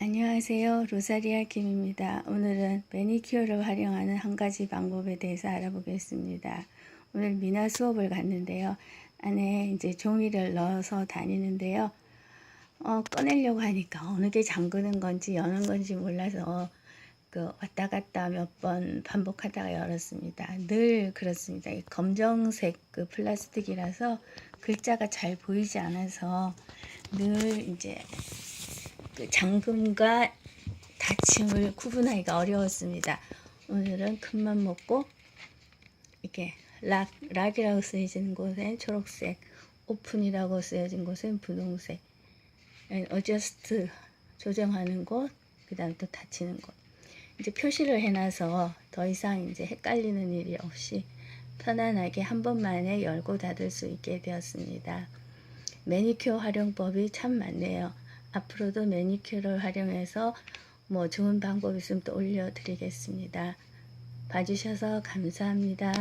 안녕하세요. 로사리아 김입니다. 오늘은 매니큐어를 활용하는 한 가지 방법에 대해서 알아보겠습니다. 오늘 미나 수업을 갔는데요. 안에 이제 종이를 넣어서 다니는데요. 어, 꺼내려고 하니까 어느 게 잠그는 건지 여는 건지 몰라서 그 왔다 갔다 몇 번 반복하다가 열었습니다. 늘 그렇습니다. 이 검정색 그 플라스틱이라서 글자가 잘 보이지 않아서 늘 이제 그 잠금과 닫힘을 구분하기가 어려웠습니다. 오늘은 큰맘 먹고 이렇게 락, 락이라고 쓰여진 곳엔 초록색, 오픈이라고 쓰여진 곳엔 분홍색, 어저스트 조정하는 곳, 그 다음 또 닫히는 곳. 이제 표시를 해놔서 더 이상 이제 헷갈리는 일이 없이 편안하게 한 번만에 열고 닫을 수 있게 되었습니다. 매니큐어 활용법이 참 많네요. 앞으로도 매니큐어를 활용해서 뭐 좋은 방법 있으면 또 올려드리겠습니다. 봐주셔서 감사합니다.